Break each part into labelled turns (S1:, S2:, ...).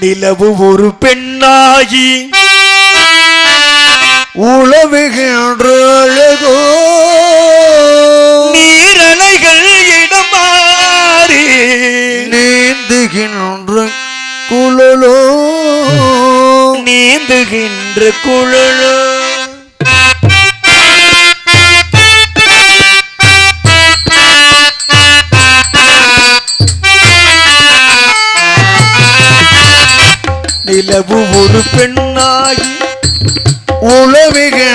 S1: நிலவு ஒரு பெண்ணாகி
S2: உழவுகின்ற அழகோ
S1: நீரலைகள் இடமாறி
S2: நீந்துகின்ற குழலோ.
S1: நீந்துகின்ற குழலோ. நிலவு ஒரு பெண்ணாகி
S2: உழவுகின்ற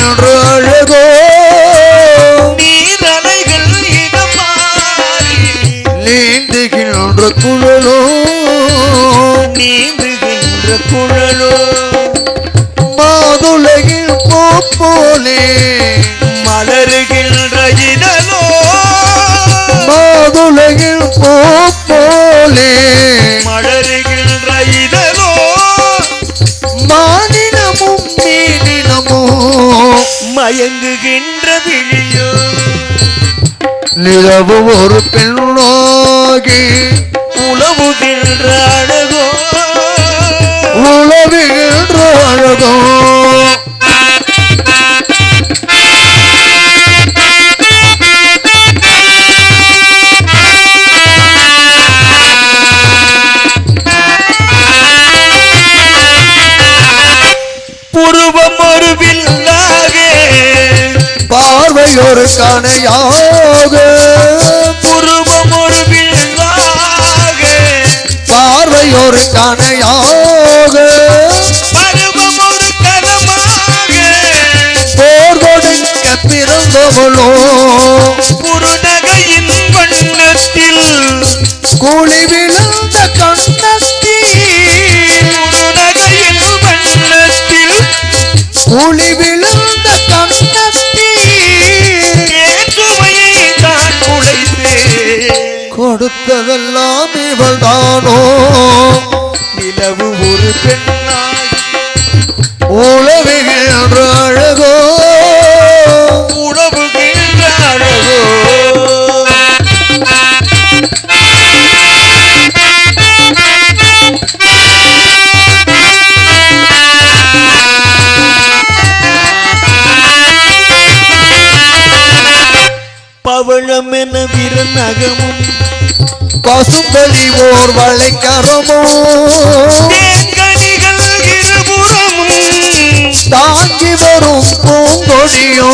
S2: மீனினமும்
S1: மயங்குகின்ற விழியோ
S2: நிலவு ஒரு பெண்ணாகி
S1: உழவுகின்றார்
S2: பார்வை ஒரு கணையாக
S1: புருவம் ஒரு வில்லாக
S2: பார்வை ஒரு கணையாக
S1: பருவம் ஒரு கலமாக
S2: போர் கொடுக்க பிறந்தவளோ
S1: குறுநகையின் வண்ணத்தில்
S2: கூலி விழுந்த கண்ணத்தி
S1: குறுநகையின் வண்ணத்தில்
S2: கூலி விழுந்த கொடுத்ததெல்லாம் இவள் தானோ
S1: நிலவு ஒரு பெண்ணாய்.
S2: உழவுகின்ற அழகோ?
S1: உழவுகின்ற அழகோ? பவளம் என விரநகமும்
S2: பசும்பலி ஓர் வளைக்கரமோ
S1: தேன்கனிகள் இருபுறமும்
S2: தாங்கி வரும் பூங்கொடியோ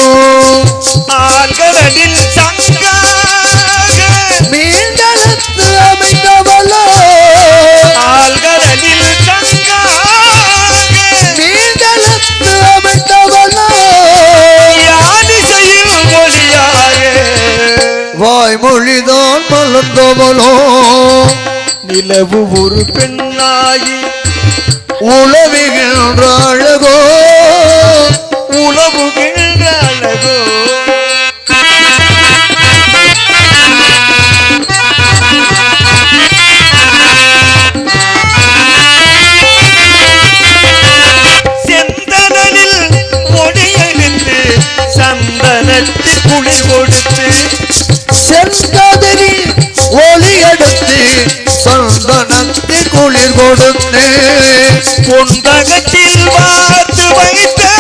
S1: ஆழ்கடலில்
S2: வாய்மொழிதான்
S1: நிலவு ஒரு பெண்ணாகி
S2: உழவுகின்ற அழகோ?
S1: உழவுகின்ற அழகோ? செந்தனில் மொழியெடுத்து சந்தனத்தில் குளிர் கொடுத்து
S2: சந்தனத்தில் குளிர் கொடுத்து
S1: பொந்தகத்தில் பார்த்து வைத்த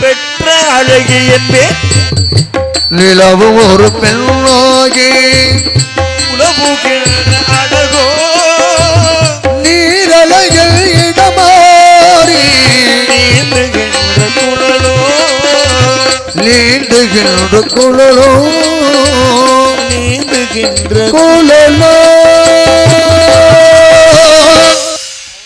S1: பெற்ற அழகி என்பேன்
S2: நிலவு ஒரு பெண்ணாகி
S1: உலவுகின்ற அழகோ.
S2: நீரலைகள் இடமாறி.
S1: நீந்துகின்ற குழலோ.
S2: நீண்டுகின்ற குழலோ.
S1: நீந்துகின்ற
S2: குழலோ.